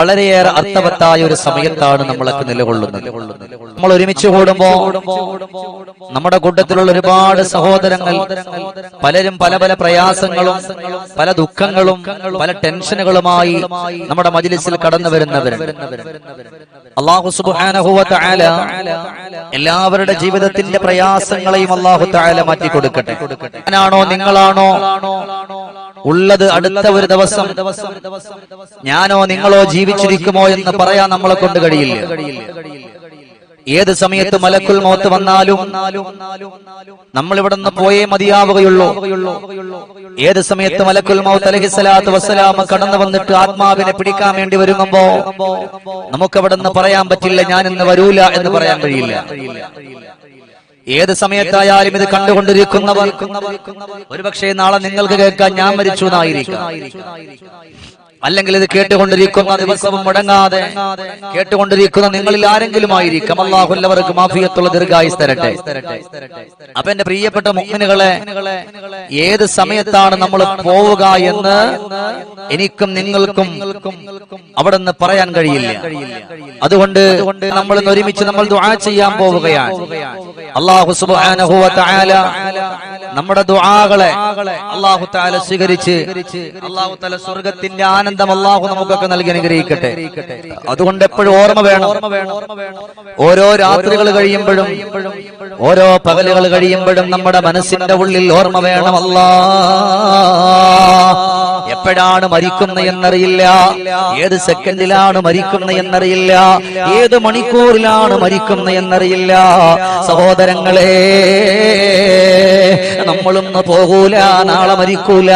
വളരെയേറെ അർത്ഥവത്തായ ഒരു സമയത്താണ് നമ്മളൊക്കെ നിലകൊള്ളുന്നത്. നമ്മൾ ഒരുമിച്ച് കൂടുമ്പോ നമ്മുടെ കൂട്ടത്തിലുള്ള ഒരുപാട് സഹോദരങ്ങൾ പലരും പല പല പ്രയാസങ്ങളും പല ദുഃഖങ്ങളും പല ടെൻഷനുകളുമായി നമ്മുടെ മജിലിസിൽ കടന്നു വരുന്നവരുണ്ട്. അള്ളാഹു തആല എല്ലാവരുടെ ജീവിതത്തിന്റെ പ്രയാസങ്ങളെയും അള്ളാഹു താല മാറ്റി കൊടുക്കട്ടെ ഞാനാണോ നിങ്ങളാണോ? ഉള്ളത് അടുത്ത ഒരു ദിവസം. ഞാനോ നിങ്ങളോ ജീവിച്ചിരിക്കുമോ എന്ന് പറയാൻ നമ്മളെ കൊണ്ട് കഴിയില്ല. ഏത് സമയത്ത് മലക്കുൽ മോത്ത് വന്നാലും നമ്മൾ ഇവിടെ നിന്ന് പോയേ മതിയാവുകയുള്ളൂ. ഏത് സമയത്ത് മലക്കുൽ മൗത്ത് അലഹിസലാത്ത് വസ്സലാമ കടന്നു വന്നിട്ട് ആത്മാവിനെ പിടിക്കാൻ വേണ്ടി വരുമ്പോ നമുക്ക് അവിടെ നിന്ന് പറയാൻ പറ്റില്ല ഞാൻ ഇന്ന് വരൂല എന്ന് പറയാൻ കഴിയില്ല. ഏത് സമയത്തായാലും ഇത് കണ്ടുകൊണ്ടിരിക്കുന്നവർ ഒരുപക്ഷെ നാളെ നിങ്ങൾക്ക് കേൾക്കാൻ ഞാൻ മരിച്ചു എന്നായിരിക്കും. അല്ലെങ്കിൽ ഇത് കേട്ടുകൊണ്ടിരിക്കുന്ന ദിവസവും മുടങ്ങാതെ കേട്ടുകൊണ്ടിരിക്കുന്ന നിങ്ങളിൽ ആരെങ്കിലും ആയിരിക്കും അള്ളാഹുല്ലവർക്ക് മാഫിയത്തുള്ള ദീർഘായുസ് തരട്ടെ. അപ്പൊ എന്റെ പ്രിയപ്പെട്ട മുഗ്മിനുകളെ ഏത് സമയത്താണ് നമ്മൾ പോവുക എന്ന് എനിക്കും നിങ്ങൾക്കും അവിടെ നിന്ന് പറയാൻ കഴിയില്ല. അതുകൊണ്ട് നമ്മൾ ഒരുമിച്ച് നമ്മൾ ദുആ ചെയ്യാൻ പോവുകയാണ്. അള്ളാഹു സുബ്ഹാനഹു നമ്മുടെ ദുആകളെ അള്ളാഹു തആല സ്വീകരിച്ച് അള്ളാഹു തആല സ്വർഗത്തിന്റെ ആനന്ദം അള്ളാഹു നമുക്കൊക്കെ നൽകി അനുഗ്രഹിക്കട്ടെ. അതുകൊണ്ട് എപ്പോഴും ഓർമ്മ വേണം. ഓരോ രാത്രികൾ കഴിയുമ്പോഴും ഓരോ പകലുകൾ കഴിയുമ്പോഴും നമ്മുടെ മനസ്സിന്റെ ഉള്ളിൽ ഓർമ്മ വേണമല്ല എപ്പോഴാണ് മരിക്കുന്ന എന്നറിയില്ല. ഏത് സെക്കൻഡിലാണ് മരിക്കുന്ന എന്നറിയില്ല. ഏത് മണിക്കൂറിലാണ് മരിക്കുന്ന എന്നറിയില്ല. സഹോദരങ്ങളെ നമ്മളൊന്ന് പോകൂല നാളെ മരിക്കൂല.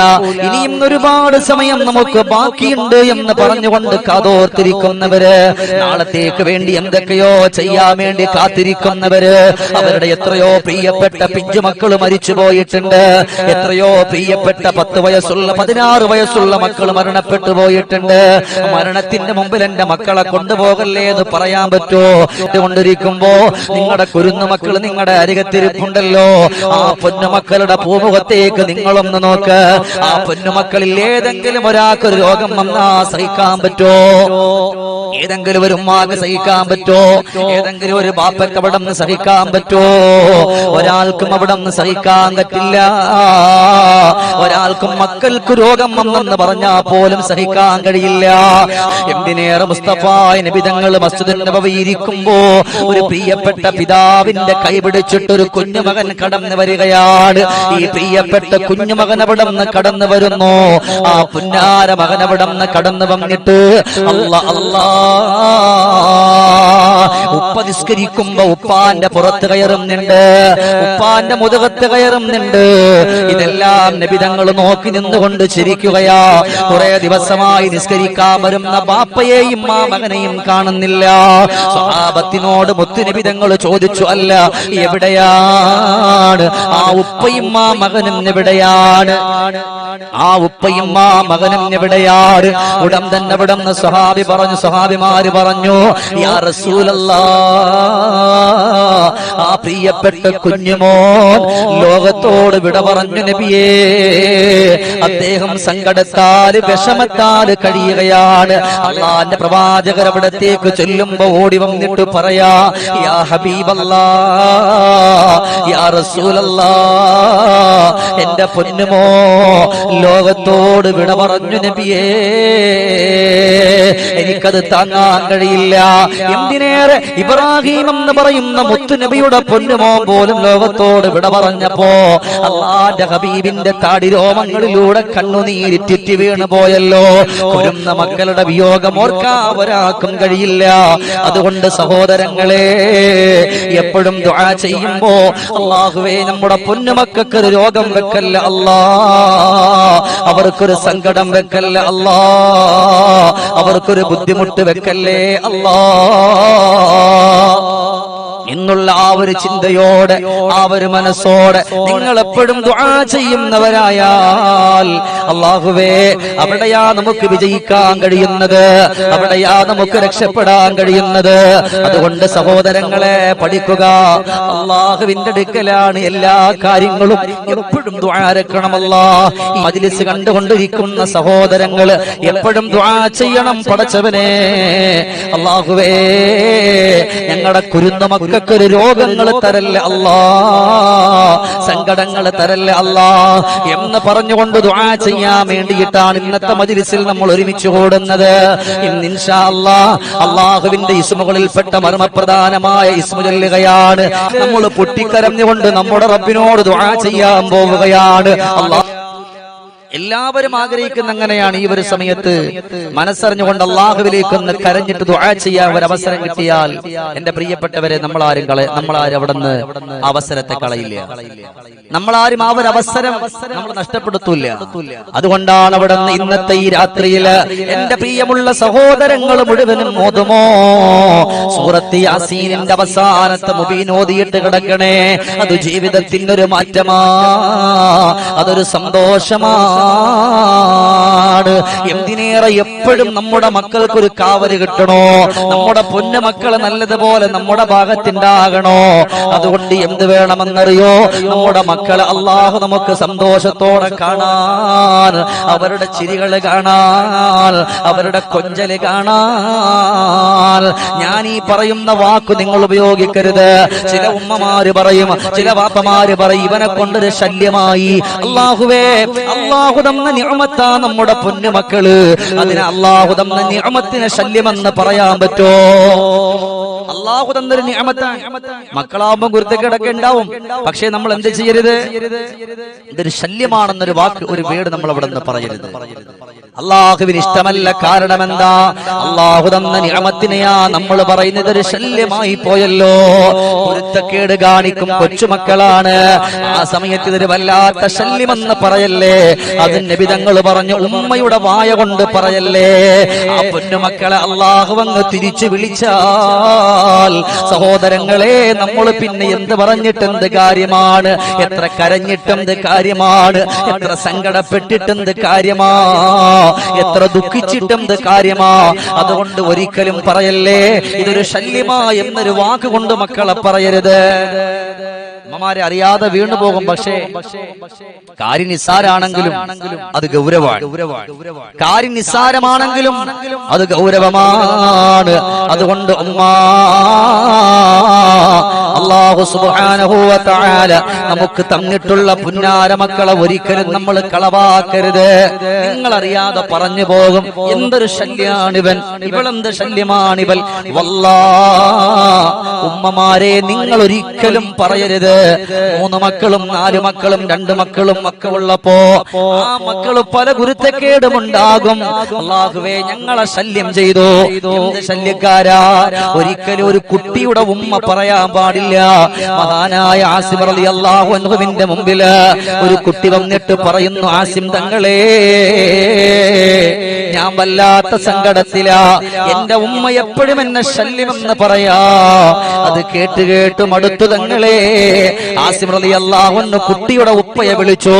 ഇനിയും ഒരുപാട് സമയം നമുക്ക് ബാക്കിയുണ്ട് എന്ന് പറഞ്ഞുകൊണ്ട് കാതോർത്തിരിക്കുന്നവര് നാളത്തേക്ക് വേണ്ടി എന്തൊക്കെയോ ചെയ്യാൻ വേണ്ടി കാത്തിരിക്കുന്നവര് അവരുടെ എത്രയോ പ്രിയപ്പെട്ട പിഞ്ചുമക്കൾ മരിച്ചു പോയിട്ടുണ്ട്. എത്രയോ പ്രിയപ്പെട്ട പത്ത് വയസ്സുള്ള പതിനാറ് വയസ്സുള്ള മക്കൾ മരണപ്പെട്ടു പോയിട്ടുണ്ട്. മരണത്തിന്റെ മുമ്പിൽ എന്റെ മക്കളെ കൊണ്ടുപോകല്ലേ എന്ന് പറയാൻ പറ്റുമോ കൊണ്ടിരിക്കുമ്പോ നിങ്ങളുടെ കുരുന്നു മക്കൾ നിങ്ങളുടെ അരികത്തിരിപ്പുണ്ടല്ലോ. ആ പൊന്നുമക്കളുടെ പൂമുഖത്തേക്ക് നിങ്ങളൊന്ന് നോക്ക്. ആ പൊന്നുമക്കളിൽ ഏതെങ്കിലും ഒരാൾക്ക് ഒരു രോഗം വന്നാ സഹിക്കാൻ പറ്റോ? ഏതെങ്കിലും ഒരു ഉമ്മാക്ക് സഹിക്കാൻ പറ്റോ? ഏതെങ്കിലും ഒരു ബാപ്പക്കവിടം സഹിക്കാൻ പറ്റോ? ഒരാൾക്കും അവിടെ നിന്ന് സഹിക്കാൻ പറ്റില്ല. ഒരാൾക്കും മക്കൾക്ക് രോഗം വന്നെന്ന് പറഞ്ഞാൽ പോലും സഹിക്കാൻ കഴിയില്ല. എന്തിനേറെ മുസ്തഫ നബിതങ്ങൾ മസ്ജിദിൽ നബവി ഇരിക്കുമ്പോ ഒരു പ്രിയപ്പെട്ട പിതാവിന്റെ കൈ പിടിച്ചിട്ട് ഒരു കുഞ്ഞുമകൻ കടന്നു വരികയാണ്. ഈ പ്രിയപ്പെട്ട കുഞ്ഞുമകൻ അവിടെ നിന്ന് കടന്നു വരുന്നു? ആ പുന്നാര മകൻ അവിടെ നിന്ന് കടന്നു വന്നിട്ട് അല്ല അല്ലാ. ഉപ്പ നിസ്കരിക്കുമ്പോ ഉപ്പാന്റെ പുറത്ത് കയറുന്നുണ്ട് ഉപ്പാന്റെ മുതുകത്ത് കയറുന്നുണ്ട്. ഇതെല്ലാം നബിതങ്ങൾ നോക്കി നിന്നുകൊണ്ട് ചിരിക്കുകയാ. കുറെ ദിവസമായി നിസ്കരിക്കാൻ വരുന്ന ബാപ്പയെയും ആ കാണുന്നില്ല. കാണുന്നില്ല മുത്തു നബിതങ്ങൾ ചോദിച്ചു അല്ല എവിടെയാണ്? ആ ഉപ്പയും ആ മകനും എവിടെയാണ്? ആ ഉപ്പയും ആ മകനും എവിടെയാണ്? ഉടൻ തന്നെ നിന്ന് സ്വഹാബി പറഞ്ഞു സ്വഹാബിമാര് പറഞ്ഞു യാ റസൂലല്ലാ ആ പ്രിയപ്പെട്ട കുഞ്ഞുമോൻ ലോകത്തോട് വിട പറഞ്ഞു നബിയേ അദ്ദേഹം സങ്കടത്താൽ വിഷമത്താൽ കഴിയുകയാണ്. അള്ളാന്റെ പ്രവാചകർ അവിടത്തേക്ക് ചൊല്ലുമ്പോ ഓടി വന്നിട്ട് പറയാ യാ ഹബീബല്ലാ യാ റസൂലല്ലാ എന്റെ പൊന്നുമോ ലോകത്തോട് വിട പറഞ്ഞു നബിയേ എനിക്കത് താങ്ങാൻ കഴിയില്ല. എന്തിനേറെ ഇബ്രാഹിം എന്ന് പറയുന്ന മുത്തുനബിയുടെ പൊന്നുമോ പോലും ലോകത്തോട് വിട പറഞ്ഞപ്പോ അള്ളാന്റെ ഹബീബിന്റെ താടി രോമങ്ങളിലൂടെ കണ്ണുനീരിറ്റിറ്റ് വീണു പോയല്ലോ. കൊരുന്ന മക്കളുടെ വിയോഗം ഓർക്കാ ഒരാൾക്കും കഴിയില്ല. അതുകൊണ്ട് സഹോദരങ്ങളെ എപ്പോഴും ദുആ ചെയ്യുമ്പോ അള്ളാഹുവേ നമ്മുടെ പൊന്നുമക്കൾക്ക് ഒരു രോഗം വെക്കല്ല അല്ലാ. അവർക്കൊരു സങ്കടം വെക്കല്ല അല്ലാ. അവർക്കൊരു ബുദ്ധിമുട്ട് വെക്കല്ലേ അല്ലാ? എന്നുള്ള ആ ഒരു ചിന്തയോടെ ആ ഒരു മനസ്സോടെ നിങ്ങൾ എപ്പോഴും ദുആ ചെയ്യുന്നവരായാൽ അള്ളാഹുവേ അവിടെയാ നമുക്ക് വിജയിക്കാൻ കഴിയുന്നത് അവിടെയാ നമുക്ക് രക്ഷപ്പെടാൻ കഴിയുന്നത്. അതുകൊണ്ട് സഹോദരങ്ങളെ പഠിക്കുക. അള്ളാഹുവിന്റെ അടുക്കലാണ് എല്ലാ കാര്യങ്ങളും എപ്പോഴും ദ്വാരക്കണമല്ല മജിലിസ് കണ്ടുകൊണ്ടിരിക്കുന്ന സഹോദരങ്ങൾ എപ്പോഴും ദ്വാ ചെയ്യണം പടച്ചവനെ അള്ളാഹുവേ ഞങ്ങളുടെ കുരുന്ന മക്കൾക്കൊരു രോഗങ്ങൾ തരല്ലേ അല്ലാ? സങ്കടങ്ങൾ തരല്ലേ അല്ലാ? എന്ന് പറഞ്ഞുകൊണ്ട് ദുആ ചെയ്യാൻ വേണ്ടിയിട്ടാണ് ഇന്നത്തെ മജ്ലിസിൽ നമ്മൾ ഒരുമിച്ച് കൂടുന്നത്. ഇന്ന് ഇൻഷാ അല്ലാ അള്ളാഹുവിന്റെ ഇസ്മുകളിൽപ്പെട്ട മർമ്മപ്രധാനമായ ഇസ്മു ചൊല്ലുകയാണ്. നമ്മൾ പൊട്ടിക്കരഞ്ഞുകൊണ്ട് നമ്മുടെ റബ്ബിനോട് ദുആ ചെയ്യാൻ പോവുകയാണ്. അള്ളാഹ് എല്ലാവരും ആഗ്രഹിക്കുന്ന അങ്ങനെയാണ് ഈ ഒരു സമയത്ത്. മനസ്സറിഞ്ഞുകൊണ്ട് അള്ളാഹുവിലേക്ക് ഒന്ന് കരഞ്ഞിട്ട് ദുആ ചെയ്യാൻ ഒരു അവസരം കിട്ടിയാൽ എന്റെ പ്രിയപ്പെട്ടവരെ നമ്മളാരും കള നമ്മളാരും അവിടെ നിന്ന് അവസരത്തെ കളയില്ല. നമ്മളാരും ആ ഒരു അവസരം നമ്മൾ നഷ്ടപ്പെടുത്തൂല അതുകൊണ്ടാണ് അവിടെ നിന്ന് ഇന്നത്തെ ഈ രാത്രിയിൽ എന്റെ പ്രിയമുള്ള സഹോദരങ്ങൾ മുഴുവനും ഓതുമോ? സൂറത്തി അസീനിന്റെ അവസാനത്തെ മുബീൻ ഓതിയിട്ട് കിടക്കണേ. അത് ജീവിതത്തിന്റെ ഒരു മാറ്റമാ. അതൊരു സന്തോഷമാണ് എന്തിനേറെ എപ്പോഴും നമ്മുടെ മക്കൾക്ക് ഒരു കാവൽ കിട്ടണോ? നമ്മുടെ പൊന്നു മക്കൾ നല്ലതുപോലെ നമ്മുടെ ഭാഗത്തുണ്ടാകണോ? അതുകൊണ്ട് എന്ത് വേണമെന്നറിയോ? നമ്മുടെ മക്കളെ അള്ളാഹു നമുക്ക് സന്തോഷത്തോടെ കാണാൻ അവരുടെ ചിരികൾ കാണാൻ അവരുടെ കൊഞ്ചൽ കാണാൻ. ഞാൻ ഈ പറയുന്ന വാക്ക് നിങ്ങൾ ഉപയോഗിക്കരുത്. ചില ഉമ്മമാര് പറയും ചില വാപ്പമാര് പറയും ഇവനെ കൊണ്ടൊരു ശല്യമായി. അള്ളാഹുവേ അള്ളാഹു തന്ന നിയമത്താ നമ്മുടെ പൊന്നു മക്കൾ. അതിന് അള്ളാഹു തന്ന നിയമത്തിന് ശല്യമെന്ന് പറയാൻ പറ്റോ? അള്ളാഹു തന്നൊരു നിയമത്താണ് മക്കളാവുമ്പോ ഗുരുത്തക്കിടക്കെ ഉണ്ടാവും പക്ഷേ നമ്മൾ എന്ത് ചെയ്യരുത്? ഇതൊരു ശല്യമാണെന്നൊരു വാക്ക് ഒരു വീട് നമ്മൾ അവിടെ നിന്ന് പറയരുത്. അള്ളാഹുവിന് ഇഷ്ടമല്ല കാരണം എന്താ അള്ളാഹു തന്ന നിയമത്തിനെയാ നമ്മൾ പറയുന്നത് ഒരു ശല്യമായി പോയല്ലോ. പൊരുത്തക്കേട് കാണിക്കും കൊച്ചുമക്കളാണ്. ആ സമയത്ത് ഇതൊരു വല്ലാത്ത ശല്യമെന്ന് പറയല്ലേ? അതിന് വിധങ്ങൾ പറഞ്ഞു ഉമ്മയുടെ വായ കൊണ്ട് പറയല്ലേ? ആ പൊന്നുമക്കളെ അള്ളാഹു അങ്ങ് തിരിച്ചു വിളിച്ചാൽ സഹോദരങ്ങളെ നമ്മൾ പിന്നെ എന്ത് പറഞ്ഞിട്ടെന്ത് കാര്യമാണ്? എത്ര കരഞ്ഞിട്ടെന്ത് കാര്യമാണ്? എത്ര സങ്കടപ്പെട്ടിട്ടെന്ത് കാര്യമാ എത്ര ദുഃഖിച്ചിട്ടും കാര്യമാ? അതുകൊണ്ട് ഒരിക്കലും പറയല്ലേ? ഇതൊരു ശല്യമാ എന്നൊരു വാക്കുകൊണ്ട് മക്കളെ പറയരുത്. അമ്മമാരെ അറിയാതെ വീണു പോകും പക്ഷേ കാര്യം നിസ്സാരാണെങ്കിലും അത് ഗൗരവാണ് കാര്യം നിസ്സാരമാണെങ്കിലും അത് ഗൗരവമാണ്. അതുകൊണ്ട് ഉമ്മ അള്ളാഹു സുബ്ഹാനഹു വ നമുക്ക് തന്നിട്ടുള്ള പുന്നാര മക്കളെ ഒരിക്കലും നമ്മൾ കളവാക്കരുത്. നിങ്ങൾ അറിയാതെ പറഞ്ഞു പോകും. എന്തൊരു ശല്യാണിവൻ? ഇവളെന്ത് ശല്യമാണിവൽ വല്ലാ ഉമ്മമാരെ നിങ്ങൾ ഒരിക്കലും പറയരുത്. മൂന്ന് മക്കളും നാല് മക്കളും രണ്ട് മക്കളും ഒക്കെ ഉള്ളപ്പോ ആ മക്കൾ പല ഗുരുത്തക്കേടും ഉണ്ടാകും അള്ളാഹുവേ ഞങ്ങളെ ശല്യം ചെയ്തു. എന്ത് ശല്യക്കാരാ? ഒരിക്കലും ഒരു കുട്ടിയുടെ ഉമ്മ പറയാൻ പാടില്ല. മഹാനായ ആസിം അലി അള്ളാഹു അൻഹുവിന്റെ മുമ്പിൽ ഒരു കുട്ടി വന്നിട്ട് പറയുന്നു ആസിം തങ്ങളെ ഞാൻ വല്ലാത്ത സങ്കടത്തിലാ. എന്റെ ഉമ്മ എപ്പോഴും എന്നെ ശല്യമെന്ന് പറയാ. അത് കേട്ട് കേട്ട് മടുത്തു തങ്ങളെ. ആസിം അള്ളാഹുന്ന് കുട്ടിയുടെ ഉപ്പയെ വിളിച്ചു.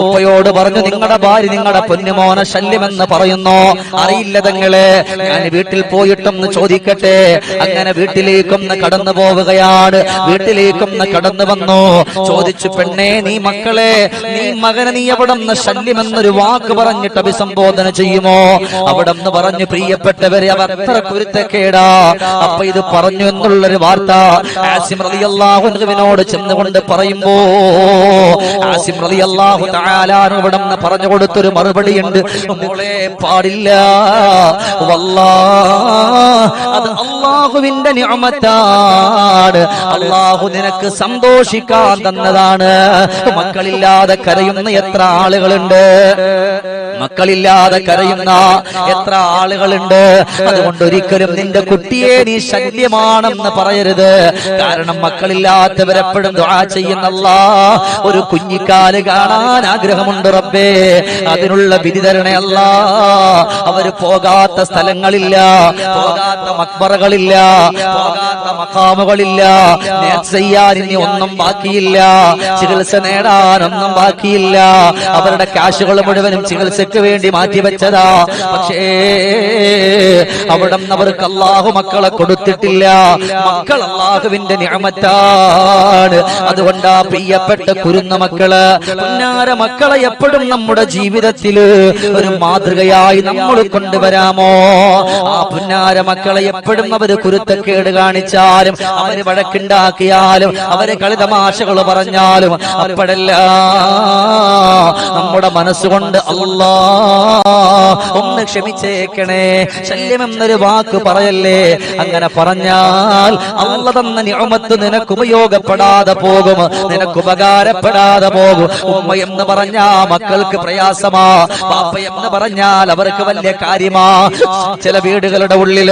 ഉപ്പയോട് പറഞ്ഞു നിങ്ങളുടെ ഭാര്യ നിങ്ങളുടെ പൊന്നുമോനെ ശല്യമെന്ന് പറയുന്നു. അറിയില്ല തങ്ങളെ. ഞാൻ വീട്ടിൽ പോയിട്ടൊന്ന് ചോദിക്കട്ടെ. അങ്ങനെ വീട്ടിലേക്കൊന്ന് കടന്നു പോവുകയാണ്. വീട്ടിലേക്കൊന്ന് കടന്നു വന്നു. ചോദിച്ചു പെണ്ണേ നീ മക്കളെ നീ മകനെ നീ നിന്ന് ശല്യമെന്നൊരു വാക്ക് പറഞ്ഞിട്ട് അഭിസംബോധന ചെയ്യുമോ? അവിടെ പറഞ്ഞു പ്രിയപ്പെട്ടവരെ അവർ എത്ര കുരുത്തക്കേടാ അപ്പൊ ഇത് പറഞ്ഞു എന്നുള്ളൊരു വാർത്ത ആസിം റളിയല്ലാഹുവിനോട് ചെന്നുകൊണ്ട് പറയുമ്പോ ആസിം റളിയല്ലാഹു തആലാനു ഇവിടെ നിന്ന് പറഞ്ഞു കൊടുത്തൊരു മറുപടിയുണ്ട്. മോളെ പാടില്ല. വല്ലാ അത് അള്ളാഹുവിന്റെ നിഅമത്താണ്. അള്ളാഹു നിനക്ക് സന്തോഷിക്കാൻ തന്നതാണ്. മക്കളില്ലാതെ കരയുന്ന എത്ര ആളുകളുണ്ട്? മക്കളില്ലാതെ കരയുന്ന എത്ര ആളുകളുണ്ട്? അതുകൊണ്ട് ഒരിക്കലും നിന്റെ കുട്ടിയെ നീ ശല്യമാണെന്ന് പറയരുത്. കാരണം മക്കളില്ലാത്തവരെപ്പോഴും ദുആ ചെയ്യുന്നല്ല. ഒരു കുഞ്ഞിക്കാൽ കാണാൻ ആഗ്രഹമുണ്ട് റബ്ബേ. അതിനുള്ള വിധി തരണയല്ല. അവർ പോകാത്ത സ്ഥലങ്ങളില്ല. പോകാത്ത മക്ബറകളില്ല. പോകാത്ത മക്കാമുകളില്ല ചെയ്യാൻ ഇനി ഒന്നും ബാക്കിയില്ല. ചികിത്സ നേടാൻ ഒന്നും ബാക്കിയില്ല. അവരുടെ കാശുകൾ മുഴുവനും ചികിത്സയ്ക്ക് വേണ്ടി മാറ്റിവെച്ചതാ പക്ഷേ അവിടെ അവർക്ക് അള്ളാഹു മക്കളെ കൊടുത്തിട്ടില്ല. മക്കൾ അള്ളാഹുവിന്റെ നിയമത്താണ്. അതുകൊണ്ടാ പ്രിയപ്പെട്ട കുരുന്ന മക്കൾ പുന്നാര മക്കളെ എപ്പോഴും നമ്മുടെ ജീവിതത്തിൽ ഒരു മാതൃകയായി നമ്മൾ കൊണ്ടുവരാമോ? ആ പുന്നാര മക്കളെ എപ്പോഴും അവർ കുരുത്തക്കേട് കാണിച്ചാലും അവർ വഴക്കുണ്ടാക്കിയാലും അവർ കളിതമാശകൾ പറഞ്ഞാലും അപ്പോഴല്ല. നമ്മുടെ മനസ്സുകൊണ്ട് അല്ലാ ഒന്ന് ക്ഷമിച്ചേക്കണേ. ശല്യം എന്നൊരു വാക്ക് പറയല്ലേ? അങ്ങനെ പറഞ്ഞാൽ അല്ല തന്ന നിനക്ക് ഉപയോഗപ്പെടാതെ പോകും. നിനക്ക് ഉപകാരപ്പെടാതെ പോകും. ഉമ്മ എന്ന് പറഞ്ഞാ മക്കൾക്ക് പ്രയാസമാ. പാപ്പ എന്ന് പറഞ്ഞാൽ അവർക്ക് വലിയ കാര്യമാ. ചില വീടുകളുടെ ഉള്ളിൽ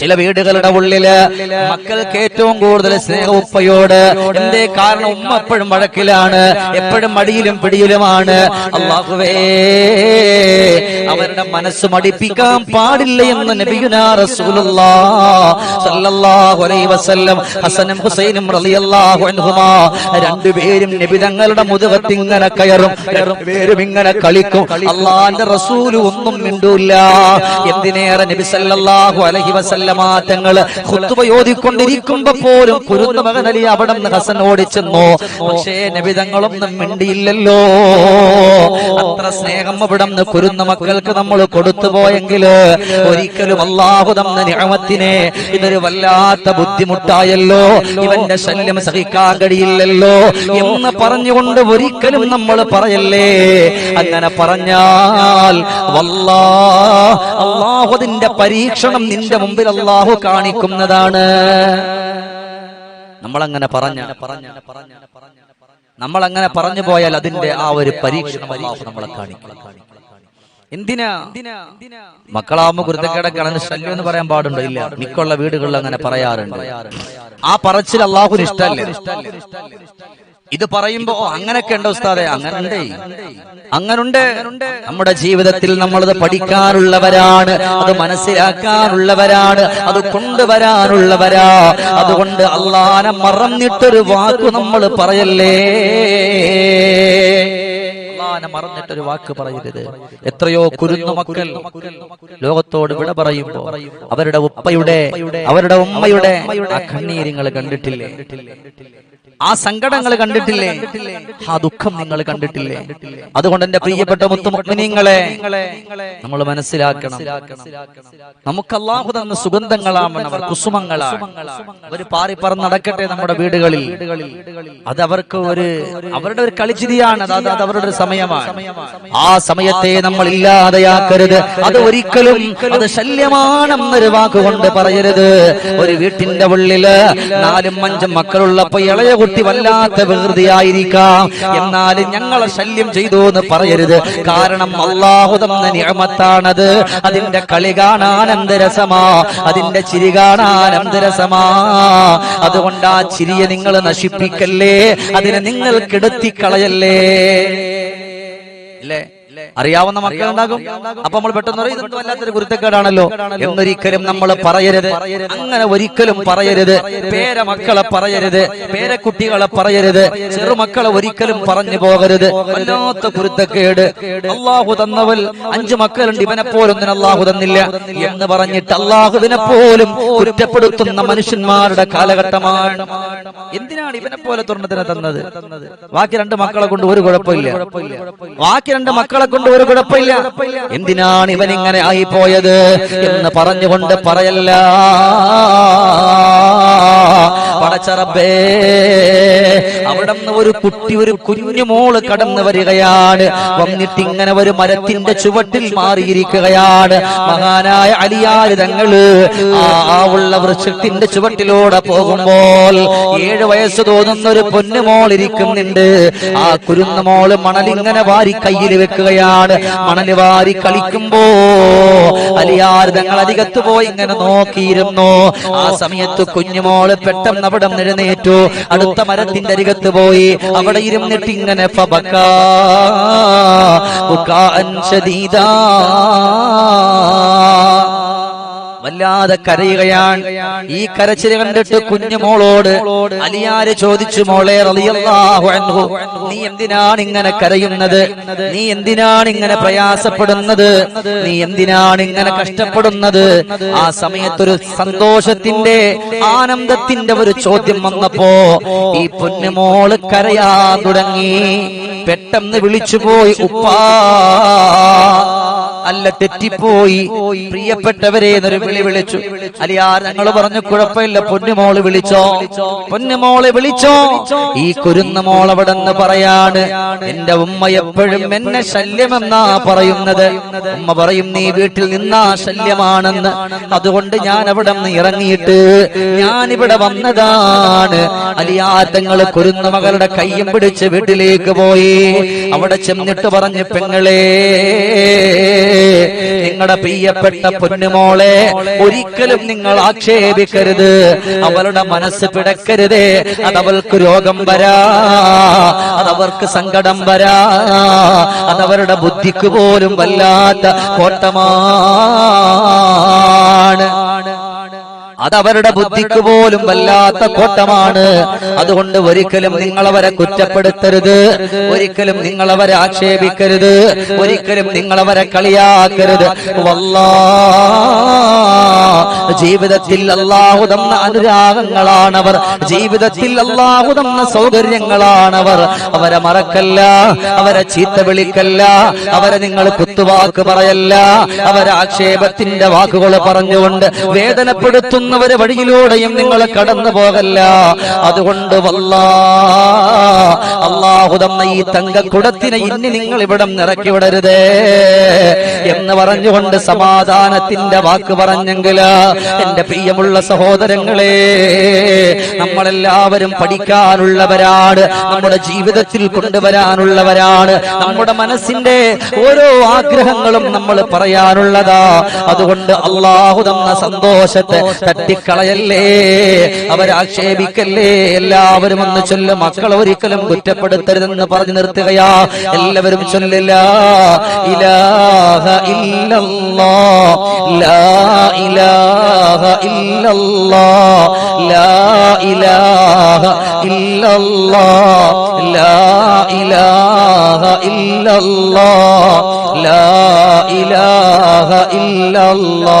ചില വീടുകളുടെ ഉള്ളിൽ മക്കൾക്ക് ഏറ്റവും കൂടുതൽ സ്നേഹ ഉപ്പയോട്. എന്തേ കാരണം? ഉമ്മ എപ്പോഴും വഴക്കിലാണ്. എപ്പോഴും മടിയിലും പിടിയിലുമാണ്. അള്ളാഹുവേ അവരുടെ മനസ്സ് മടിപ്പിക്കാൻ പാടില്ല എന്ന് നബിയുനാ റസൂലുള്ളാഹ് സല്ലല്ലാഹു വസല്ലം ഹസനും ഹുസൈനും റളിയല്ലാഹു അൻഹുമാ. രണ്ടുപേരും നബി തങ്ങളുടെ മുതുകത്ത് ഇങ്ങനെ കയറും രണ്ടുപേരും ഇങ്ങനെ കളിക്കും. അള്ളാന്റെ റസൂൽ ഒന്നും മിണ്ടൂല്ല. എന്തിനേറെ നബി സല്ലല്ലാഹു അലൈഹി വസല്ലമ തങ്ങൾ ഖുത്ബ ഓതിക്കൊണ്ടിരിക്കുമ്പോ പോലും കുരുന്ന മകൻ അലി അവിടെ നിന്ന് ഹസൻ ഓടിച്ചെന്നു? പക്ഷേ നബി തങ്ങളൊന്നും മിണ്ടിയില്ലല്ലോ. അത്ര സ്നേഹം അവിടെ നിന്ന് കുരുന്ന മക്കൾക്ക് നമ്മൾ കൊടുത്തു പോയെങ്കിൽ ഒരിക്കലും അള്ളാഹു തന്ന നിയമത്തിനെ ഇതൊരു വല്ലാത്ത ബുദ്ധിമുട്ടായല്ലോ. ഇവന്റെ ശല്യം സഹിക്കാൻ കഴിയില്ലല്ലോ എന്ന് പറഞ്ഞുകൊണ്ട് ഒരിക്കലും നമ്മൾ പറയല്ലേ? അങ്ങനെ പറഞ്ഞാൽ അള്ളാഹുദിന്റെ പരീക്ഷണം നിന്റെ മുമ്പിൽ അള്ളാഹു കാണിക്കുന്നതാണ്. നമ്മളങ്ങനെ പറഞ്ഞ പറഞ്ഞ പറഞ്ഞ നമ്മൾ അങ്ങനെ പറഞ്ഞു പോയാൽ അതിന്റെ ആ ഒരു പരീക്ഷണം അള്ളാഹു നമ്മളെ കാണിക്കും. എന്തിനാ? മക്കളാവുമ്പോ കുരുത്തക്കേടൊക്കെയാണ് ശല്യം എന്ന് പറയാൻ പാടുണ്ടോ? ഇല്ല. മിക്കുള്ള വീടുകളിൽ അങ്ങനെ പറയാറുണ്ട്. ആ പറച്ചിൽ അള്ളാഹുന് ഇഷ്ടല്ലേ ഇത് പറയുമ്പോ "ഓ, അങ്ങനൊക്കെ ഉണ്ടോ ഉസ്താദെ? അങ്ങനെ അങ്ങനുണ്ട്. നമ്മുടെ ജീവിതത്തിൽ നമ്മളത് പഠിക്കാനുള്ളവരാണ്. അത് മനസ്സിലാക്കാനുള്ളവരാണ്. അത് കൊണ്ടുവരാനുള്ളവരാ. അതുകൊണ്ട് അള്ളാനെ മറന്നിട്ടൊരു വാക്ക് നമ്മൾ പറയല്ലേ? അള്ളാനെ മറന്നിട്ടൊരു വാക്ക് പറയരുത്. എത്രയോ കുരുന്നു മക്കൾ ലോകത്തോട് വിട പറയുമ്പോ അവരുടെ ഉപ്പയുടെ അവരുടെ ഉമ്മയുടെ ആ കണ്ണീരിങ്ങൾ കണ്ടിട്ടില്ലേ? ആ സങ്കടങ്ങൾ കണ്ടിട്ടില്ലേ? ആ ദുഃഖം നിങ്ങൾ കണ്ടിട്ടില്ലേ? അതുകൊണ്ട് എന്റെ പ്രിയപ്പെട്ട മുത്തുമുക്മിനിങ്ങളെ നമ്മൾ മനസ്സിലാക്കണം. നമുക്ക് അള്ളാഹു തന്ന സുഗന്ധങ്ങളാണ് അവർ കുസുമങ്ങളാണ്. അവർ പാറി പറന്ന് നടക്കട്ടെ നമ്മുടെ വീടുകളിൽ. അത് അവർക്ക് ഒരു അവരുടെ ഒരു കളിച്ചിരിയാണ് അത് അവരുടെ ഒരു സമയമാണ്. ആ സമയത്തെ നമ്മൾ ഇല്ലാതെയാക്കരുത്. അത് ഒരിക്കലും അത് ശല്യമാണെന്നൊരു വാക്കുകൊണ്ട് പറയരുത്. ഒരു വീട്ടിന്റെ ഉള്ളിൽ നാലും അഞ്ചും മക്കളുള്ളപ്പോ ഇളയ കുട്ടി വല്ലാത്ത വികൃതിയായിരിക്കാം എന്നാലും ഞങ്ങളെ ശല്യം ചെയ്തു എന്ന് പറയരുത്. കാരണം അള്ളാഹു തന്ന നിയമത്താണത്. അതിന്റെ കളി കാണാൻ അന്തരസമാ. അതിന്റെ ചിരി കാണാൻ അന്തരസമാ. അതുകൊണ്ട് ആ ചിരിയെ നിങ്ങൾ നശിപ്പിക്കല്ലേ? അതിനെ നിങ്ങൾ കെടുത്തിക്കളയല്ലേ? ഇല്ലേ അറിയാവുന്ന മക്കളുണ്ടാകും അപ്പൊ നമ്മൾ പെട്ടെന്ന് പറയും ഇതൊന്നും കുരുത്തക്കേടാണല്ലോ. എന്നൊരിക്കലും നമ്മൾ പറയരുത്. അങ്ങനെ ഒരിക്കലും പറയരുത്. പേര മക്കളെ പറയരുത്. പേരക്കുട്ടികളെ പറയരുത്. ചെറുമക്കളെ ഒരിക്കലും പറഞ്ഞു പോകരുത്. വല്ലാത്ത കുരുത്തക്കേട്. അള്ളാഹു തന്നവൽ അഞ്ചു മക്കളുണ്ട്. ഇവനെ പോലൊന്നിന് അള്ളാഹു തന്നില്ല എന്ന് പറഞ്ഞിട്ട് അള്ളാഹുവിനെ പോലും കുറ്റപ്പെടുത്തുന്ന മനുഷ്യന്മാരുടെ കാലഘട്ടമാണ്. എന്തിനാണ് ഇവനെ പോലെ തുറന്നതിനെ തന്നത്? ബാക്കി രണ്ട് മക്കളെ കൊണ്ട് ഒരു കുഴപ്പമില്ല. ബാക്കി രണ്ട് മക്കളെ കൊണ്ട് ഒരു കുഴപ്പമില്ല. എന്തിനാണ് ഇവൻ ഇങ്ങനെ ആയി പോയത് എന്ന് പറഞ്ഞുകൊണ്ട് പറയല്ല. പടച്ചറബേ. അവിടെ നിന്ന് ഒരു കുട്ടി ഒരു കുഞ്ഞു മോൾ കടന്നു വരികയാണ്. വന്നിട്ട് ഇങ്ങനെ ഒരു മരത്തിന്റെ ചുവട്ടിൽ മാറിയിരിക്കുകയാണ്. മഹാനായ അലിയാര് തങ്ങൾ ആ വൃക്ഷത്തിന്റെ ചുവട്ടിലൂടെ പോകുമ്പോൾ ഏഴ് വയസ്സ് തോന്നുന്ന ഒരു പൊന്നുമോൾ ഇരിക്കുന്നുണ്ട്. ആ കുരുന്ന മോൾ മണലിങ്ങനെ വാരി കയ്യിൽ വെക്കുകയാണ്. മണൽ വാരി കളിക്കുമ്പോ അലിയാർ തങ്ങൾ അധികത്ത് പോയി ഇങ്ങനെ നോക്കിയിരുന്നു. ആ സമയത്ത് കുഞ്ഞുമോൾ പെട്ടെന്ന് അവിടെ എഴുന്നേറ്റു. അടുത്ത മരത്തിന്റെ അരികത്ത് പോയി അവിടെ ഇരുന്നിട്ട് ഇങ്ങനെ ഫബക്കാ. വല്ലാതെ കരയുകയാണ്. ഈ കരച്ചിൽ കണ്ടിട്ട് കുഞ്ഞു മോളോട് അലിയാര് ചോദിച്ചു മോളെ റളിയല്ലാഹു നീ എന്തിനാണ് ഇങ്ങനെ കരയുന്നത്? നീ എന്തിനാണ് ഇങ്ങനെ പ്രയാസപ്പെടുന്നത്? നീ എന്തിനാണ് ഇങ്ങനെ കഷ്ടപ്പെടുന്നത്? ആ സമയത്തൊരു സന്തോഷത്തിന്റെ ആനന്ദത്തിന്റെ ഒരു ചോദ്യം വന്നപ്പോ ഈ പൊന്നുമോൾ കരയാൻ തുടങ്ങി. പെട്ടെന്ന് വിളിച്ചുപോയി ഉപ്പാ അല്ല തെറ്റിപ്പോയി. പ്രിയപ്പെട്ടവരെ എന്നൊരു വിളി വിളിച്ചു. അലിയാർ ഞങ്ങൾ പറഞ്ഞു കുഴപ്പമില്ല. പൊന്നുമോൾ വിളിച്ചോ? പൊന്നുമോൾ വിളിച്ചോ? ഈ കുരുന്ന മോൾ നിന്ന് പറയാണ്? എന്റെ ഉമ്മ എപ്പോഴും എന്നെ ശല്യമെന്നാ പറയുന്നത്. ഉമ്മ പറയും നീ വീട്ടിൽ നിന്നാ ശല്യമാണെന്ന്. അതുകൊണ്ട് ഞാൻ അവിടെ നിന്ന് ഇറങ്ങിയിട്ട് ഞാനിവിടെ വന്നതാണ്. അലിയാർ തങ്ങൾ കുരുന്ന മകളുടെ കയ്യും പിടിച്ച് വീട്ടിലേക്ക് പോയി. അവിടെ ചെന്നിട്ട് പറഞ്ഞു പെങ്ങളെ നിങ്ങളുടെ പ്രിയപ്പെട്ട പൊന്നുമോളെ ഒരിക്കലും നിങ്ങൾ ആക്ഷേപിക്കരുത്. അവളുടെ മനസ്സ് പിടക്കരുത്. അതവൾക്ക് രോഗം വരാ. അതവർക്ക് സങ്കടം വരാ. അതവരുടെ ബുദ്ധിക്ക് പോലും വല്ലാത്ത കോട്ടമാണ്. അതവരുടെ ബുദ്ധിക്ക് പോലും വല്ലാത്ത കോട്ടമാണ്. അതുകൊണ്ട് ഒരിക്കലും നിങ്ങളവരെ കുറ്റപ്പെടുത്തരുത്. ഒരിക്കലും നിങ്ങളവരെ ആക്ഷേപിക്കരുത്. ഒരിക്കലും നിങ്ങളവരെ കളിയാക്കരുത്. വല്ലാ ജീവിതത്തിൽ അള്ളാഹു തന്ന അനുരാഗങ്ങളാണവർ. ജീവിതത്തിൽ അള്ളാഹു തന്ന സൗകര്യങ്ങളാണവർ. അവരെ മറക്കല്ല. അവരെ ചീത്ത വിളിക്കല്ല. അവരെ നിങ്ങൾ കുത്തുവാക്ക് പറയല്ല. അവരെ ആക്ഷേപത്തിന്റെ വാക്കുകൾ പറഞ്ഞുകൊണ്ട് വേദനപ്പെടുത്തുന്നവരെ വഴിയിലൂടെയും നിങ്ങൾ കടന്നു പോകല്ല അതുകൊണ്ട് അള്ളാഹു തന്ന ഈ തങ്കക്കുടത്തിനെ ഇനി നിങ്ങൾ ഇവിടം നിറക്കി വിടരുതേ എന്ന് പറഞ്ഞുകൊണ്ട് സമാധാനത്തിന്റെ വാക്ക് പറഞ്ഞെങ്കിൽ എന്റെ പ്രിയമുള്ള സഹോദരങ്ങളെ നമ്മളെല്ലാവരും പഠിക്കാനുള്ളവരാണ് നമ്മുടെ ജീവിതത്തിൽ കൊണ്ടുവരാനുള്ളവരാണ് നമ്മുടെ മനസ്സിന്റെ ഓരോ ആഗ്രഹങ്ങളും നമ്മൾ പറയാനുള്ളതാ. അതുകൊണ്ട് അള്ളാഹു തന്ന സന്തോഷത്തെ തട്ടിക്കളയല്ലേ അവരാക്ഷേപിക്കല്ലേ എല്ലാവരും ഒന്ന് ചൊല്ല മക്കൾ ഒരിക്കലും കുറ്റപ്പെടുത്തരുതെന്ന് പറഞ്ഞു നിർത്തുകയാ. എല്ലാവരും ചൊല്ലില്ല ഇലാഹ ഇല്ലല്ലാ. ലാ ഇലാഹ ഇല്ലല്ലാ. ലാ ഇലാഹ ഇല്ലല്ലാ. ലാ ഇലാഹ ഇല്ലല്ലാ. ലാ ഇലാഹ ഇല്ലല്ലാ.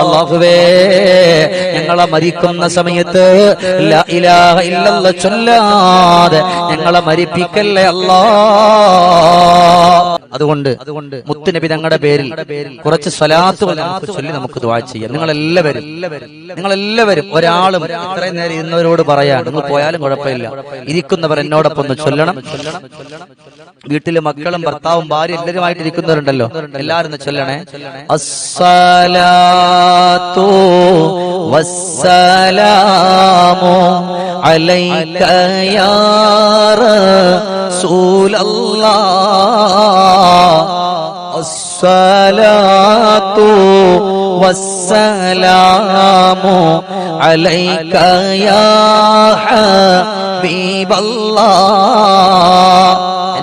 അല്ലാഹുവേ ഞങ്ങളെ മരിക്കുന്ന സമയത്ത് ചൊല്ലാതെ ഞങ്ങളെ മരിപ്പിക്കല്ലേ അല്ലാ അതുകൊണ്ട് അതുകൊണ്ട് മുത്തുനബി ഞങ്ങളുടെ പേരിൽ കുറച്ച് സ്വലാത്തുകൾ നമുക്ക് ചൊല്ലി നമുക്ക് ദുആ ചെയ്യാം. നിങ്ങൾ എല്ലാവരും ഒരാളും ഇത്രയും നേരം ഇരുന്നവരോട് പറയാം നിങ്ങൾ പോയാലും കുഴപ്പമില്ല. ഇരിക്കുന്നവർ എന്നോടൊപ്പം ഒന്ന് ചൊല്ലണം. വീട്ടിലെ മക്കളും ഭർത്താവും ഭാര്യ എല്ലാവരുമായിട്ട് ഇരിക്കുന്നവരുണ്ടല്ലോ എല്ലാവരും ചൊല്ലണേ. അസ്സലാത്തു വസ്സലാമു അലൈക യാ റസൂലല്ലാഹ്. അസ്സലാത്തു വസ്സലാമു അലൈക യാ ഹബീബല്ലാഹ്.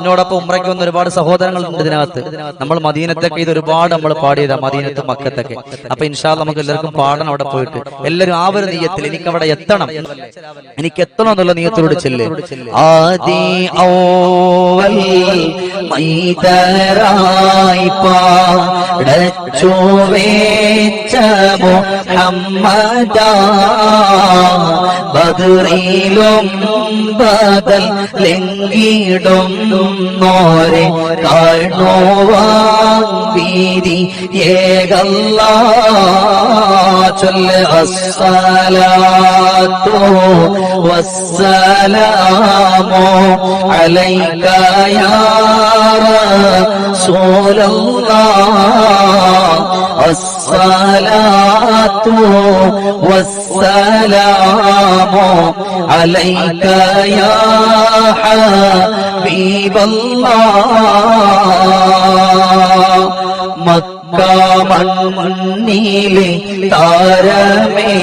എന്നോടൊപ്പം ഉമ്രയ്ക്ക് വന്ന ഒരുപാട് സഹോദരങ്ങൾ ഉണ്ട് ഇതിനകത്ത്. നമ്മൾ മദീനത്തൊക്കെ ഇത് ഒരുപാട് നമ്മൾ പാടിയതാ മദീനത്ത് മക്കത്തൊക്കെ. അപ്പൊ ഇൻഷാ നമുക്ക് എല്ലാവർക്കും പാടണം അവിടെ പോയിട്ട്. എല്ലാവരും ആ ഒരു നീയത്തിൽ എനിക്ക് അവിടെ എത്തണം. എനിക്ക് എത്തണം എന്നുള്ള നീയത്തോട് ചെല്ല്. ആദി ബദൽ ലംഘിടും. കൊല്ലുന്നോരെ താഴ്ന്നോവാരി ഏകല്ല. ചൊല്ല അസ്സലാത്തു വസ്സലാമോ അലൈക്കായാറ സോലല്ലാ അസ്സലാത്തു വസ്സലാമോ അലൈക്കയാ حبيب الله മണ്ണിലെ താരമേ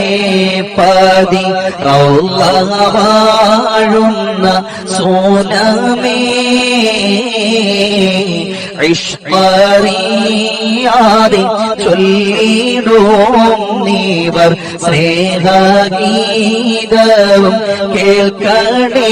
പതി റൗള വാഴുന്ന സോനമേ ഇഷ്മറിയാതെ ചൊല്ലിടും നീവർ സ്നേഹഗീതവും കേൾക്കണേ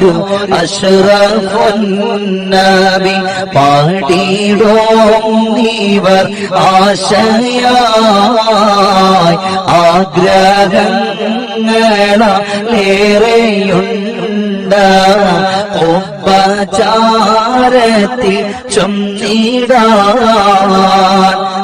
ആറ്റലായൊരു അഷ്റഫുന്നബി പാടിടോം നീവർ ആശയായി ആഗ്രഹങ്ങളേറെയുണ്ട് ഒപ്പചാരത്തിൽ ചൊന്നിടാൻ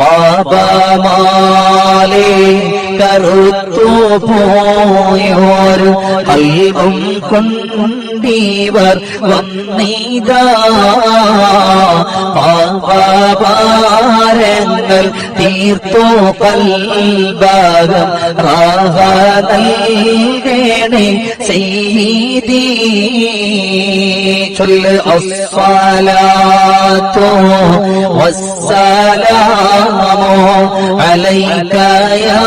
പാപമാലേ കറുത്തു പോയോരു കൽവും കൊണ്ടീവർ വന്നീത. പാപഭാരങ്ങൾ തീർത്തോ പൽഭാഗം റാഹ നൽകേണേ സീതീ ചൊല്ല് അസ്സലാത്തു വസ്സലാമു അലൈക യാ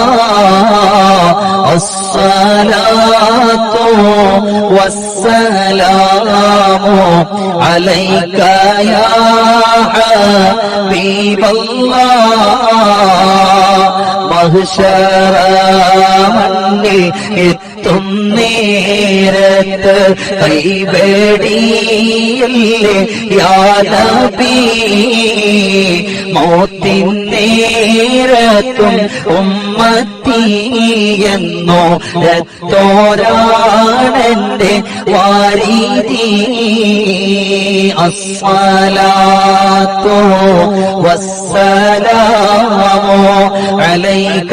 റസൂലല്ലാഹ് അസ്സലാത്തു വസ്സലാമു അലൈക യാ ഹബീബല്ലാഹ് മഹിഷറമണ്ണിൽ എത്തും നേരത്ത് കൈവേടിയല്ലേ യാനബി മോത്തിൻ നേരത്തും ഉമ്മത്തിയെന്നോ? രത്തോരാണെന്റെ വാരീതി അസ്സലാത്തു വസ്സലാമോ അലൈക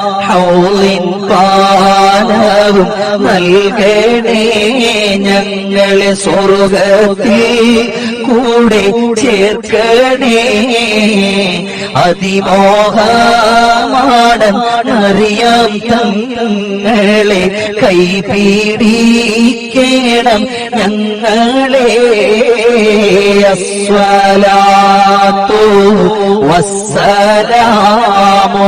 നൽകണേ ഞങ്ങളെ സ്വർഗത്തിൽ കൂടെ ചേർക്കണേ. അതിമോഹമാണ് അറിയാം തങ്ങളെ കൈപീടിക്കണം ഞങ്ങളെ. അസ്വലാത്തു വസ്സലാമോ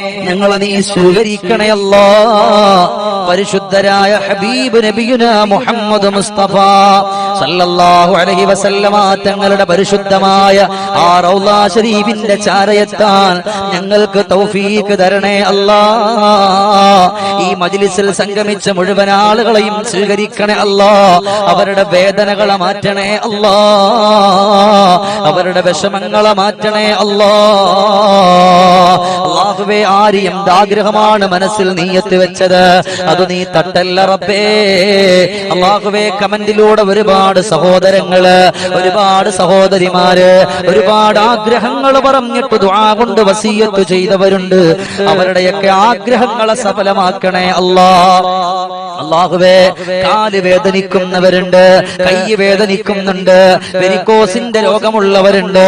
ഞങ്ങളെ നീ സ്വീകരിക്കണേ അല്ലാ പരിശുദ്ധരായ ഹബീബ് നബിയുന മുഹമ്മദ് മുസ്തഫ സല്ലല്ലാഹു അലൈഹി വസല്ലമ തങ്ങളുടെ പരിശുദ്ധമായ ആ റൗളാ ശരീഫിന്റെ ചാരയെത്താൻ ഞങ്ങൾക്ക് തൗഫീക്ക് തരണേ അല്ലാ. ഈ മജ്ലിസിൽ സംഗമിച്ച മുഴുവൻ ആളുകളെയും സ്വീകരിക്കണേ അല്ലാ. അവരുടെ വേദനകളെ മാറ്റണേ അല്ലാ. അവരുടെ വിഷമങ്ങളെ മാറ്റണേ അല്ലാ. അള്ളാഹുവേ ആര് എന്താഗ്രഹമാണ് മനസ്സിൽ നീയത്ത് വെച്ചത്? അത് നീ തട്ടല്ല റബ്ബേ. അള്ളാഹുവേ കമന്റിലൂടെ ഒരുപാട് സഹോദരങ്ങൾ ഒരുപാട് സഹോദരിമാര് ഒരുപാട് ആഗ്രഹങ്ങൾ പറഞ്ഞിട്ട് ദുആ കൊണ്ട് വസീയത്ത് ചെയ്തവരുണ്ട്. അവരുടെയൊക്കെ ആഗ്രഹങ്ങളെ സഫലമാക്കണേ അല്ലാ. അള്ളാഹുവേ കാൽ വേദനിക്കുന്നവരുണ്ട് കൈ വേദനിക്കുന്നുണ്ട് വെരിക്കോസിന്റെ രോഗമുള്ളവരുണ്ട്.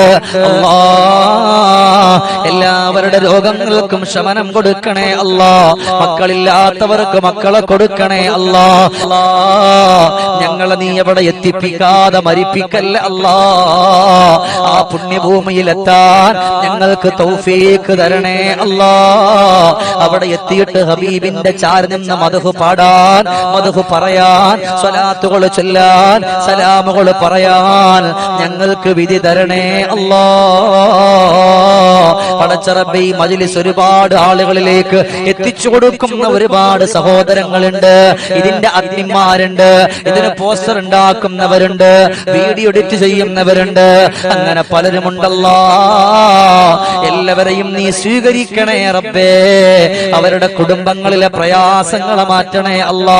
എല്ലാവരുടെ രോഗങ്ങൾക്കും ശമനം കൊടുക്കണേ അല്ലാ മക്കളില്ലാത്തവർക്ക് മക്കളെ കൊടുക്കണേ അല്ലാ അല്ലാ, ഞങ്ങളെ നീ എവിടെ എത്തിപ്പിക്കാതെ മരിപ്പിക്കല്ല അല്ലാ ആ പുണ്യഭൂമിയിലെത്താൻ ഞങ്ങൾക്ക് തൗഫീക്ക് തരണേ അല്ലാ അവിടെ എത്തിയിട്ട് ഹബീബിന്റെ ചാരി നിന്ന് മധു പാടാൻ മധു പറയാൻ സ്വലാത്തുകൾ ചൊല്ലാൻ സലാമുകൾ പറയാൻ ഞങ്ങൾക്ക് വിധി തരണേ അല്ലാ. പടച്ചറബെ ഈ മജിലിസ് ഒരുപാട് ആളുകളിലേക്ക് എത്തിച്ചു കൊടുക്കുന്ന ഒരുപാട് സഹോദരങ്ങളുണ്ട്. ഇതിന്റെ അഗ്നിമാരുണ്ട് ഇതിന് പോസ്റ്റർ ഉണ്ടാക്കുന്നവരുണ്ട്. വീഡിയോ എഡിറ്റ് ചെയ്യുന്നവരുണ്ട്. അങ്ങനെ പലരുമുണ്ടല്ലോ എല്ലാവരെയും നീ സ്വീകരിക്കണേ റബ്ബേ. അവരുടെ കുടുംബങ്ങളിലെ പ്രയാസങ്ങളെ മാറ്റണേ അല്ലാ.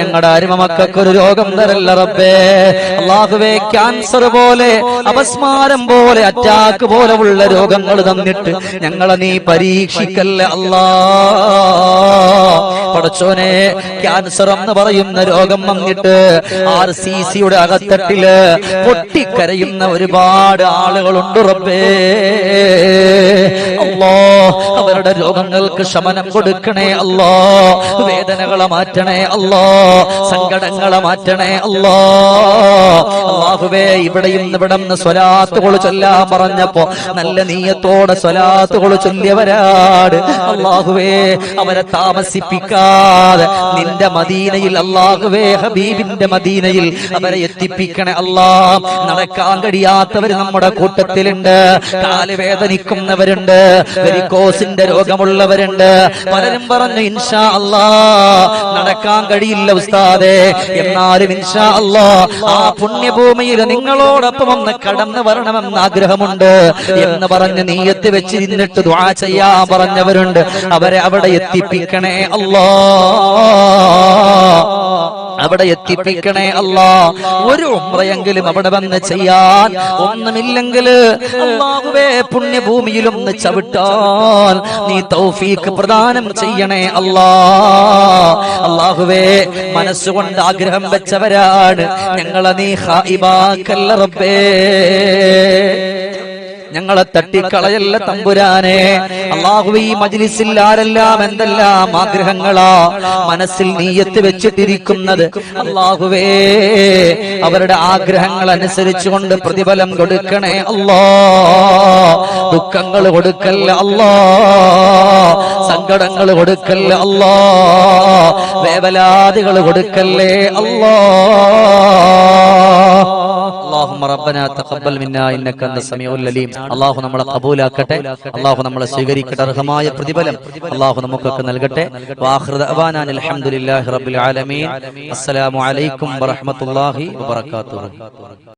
ഞങ്ങളുടെ അരുമ ഒരു രോഗം തരല്ല റബ്ബേ. അള്ളാഹുവേ ക്യാൻസർ പോലെ അപസ്മാരം പോലെ അറ്റാക്ക് പോലെ ഉള്ള രോഗങ്ങൾ തന്നിട്ട് ഞങ്ങളെ നീ പരീക്ഷിക്കല്ല അല്ലാ? പടച്ചോനെ ക്യാൻസർ എന്ന് പറയുന്ന രോഗം വന്നിട്ട് ആർ സി സിയുടെ അകത്തട്ടിൽ പൊട്ടിക്കരയുന്ന ഒരുപാട് ആളുകളുണ്ട് റബ്ബേ. അല്ലോ അവരുടെ രോഗങ്ങൾക്ക് ശമനം കൊടുക്കണേ അല്ലോ. വേദനകളെ മാറ്റണേ അല്ലോ. സങ്കടങ്ങളെ മാറ്റണേ അല്ലോ. അള്ളാഹുവേ ഇവിടെയും ഇവിടം സ്വലാത്തുകൾ ചൊല്ലാൻ പറഞ്ഞപ്പോ നല്ല നീയത്തോടെ സ്വലാത്തുകൾ ചൊല്ലിയവരാട്. അള്ളാഹുവേ അവരെ താമസിപ്പിക്കാതെ നിന്റെ മദീനയിൽ അള്ളാഹുവേ ഹബീബിന്റെ മദീനയിൽ അവരെ എത്തിപ്പിക്കണേ അള്ളാ. നടക്കാൻ കഴിയാത്തവർ നമ്മുടെ കൂട്ടത്തിലുണ്ട്. കാൽ വേദനിക്കുന്നവരുണ്ട്. വെരിക്കോസിന്റെ രോഗമുള്ളവരുണ്ട്. പലരും പറഞ്ഞു ഇൻഷാ അല്ലാ നടക്കാൻ കഴിയില്ല ഉസ്താദെ. എന്നാലും ഇൻഷാ അല്ലാ ആ പുണ്യഭൂമിയിൽ നിങ്ങളോടൊപ്പം ഒന്ന് കടന്നു വരണമെന്ന് ആഗ്രഹമുണ്ട് എന്ന് പറഞ്ഞ് നീയത്ത് വെച്ചിരുന്നിട്ട് ദ്വാ ചെയ്യാ പറഞ്ഞവരുണ്ട്. അവരെ അവിടെ എത്തിപ്പിക്കണേ അല്ലാ. അവിടെ എത്തിപ്പിക്കണേ അല്ലാ. ഒരു ഉമ്രയെങ്കിലും അവിടെ വന്ന് ചെയ്യാൻ ഒന്നുമില്ലെങ്കിൽ അള്ളാഹുവേ പുണ്യഭൂമിയിലും ഒന്ന് ചവിട്ടാൻ നീ തൗഫീഖ് പ്രദാനം ചെയ്യണേ അല്ലാ. അള്ളാഹുവേ മനസ്സുകൊണ്ട് ആഗ്രഹം വെച്ചവരാണ്. ഞങ്ങളെ നീ ഹായിബാക്കല്ല റബ്ബേ. ഞങ്ങളെ തട്ടിക്കളയല്ല തമ്പുരാനെ. അള്ളാഹു ഈ മജ്ലിസിൽ ആരെല്ലാം എന്തെല്ലാം ആഗ്രഹങ്ങളാ മനസ്സിൽ നീയത്ത് വെച്ചിട്ടിരിക്കുന്നത്? അള്ളാഹുവേ അവരുടെ ആഗ്രഹങ്ങൾ അനുസരിച്ചുകൊണ്ട് പ്രതിഫലം കൊടുക്കണേ അല്ലാ. ദുഃഖങ്ങൾ കൊടുക്കല്ല അല്ലാ. സങ്കടങ്ങൾ കൊടുക്കല്ല അല്ലാ. വേവലാതികൾ കൊടുക്കല്ലേ അല്ലാ. اللهم ربنا تقبل منا انك انت السميع العليم അള്ളാഹു നമ്മളെ കബൂലാക്കട്ടെ അള്ളാഹു നമ്മളെ സ്വീകരിക്കട്ടെ അർഹമായ പ്രതിഫലം അള്ളാഹു നമുക്കൊക്കെ നൽകട്ടെ വാഹൃദ അവാനാൻ അൽഹംദുലില്ലാഹി റബ്ബിൽ ആലമീൻ അസ്സലാമു അലൈക്കും വറഹ്മത്തുള്ളാഹി വബറകാതുഹു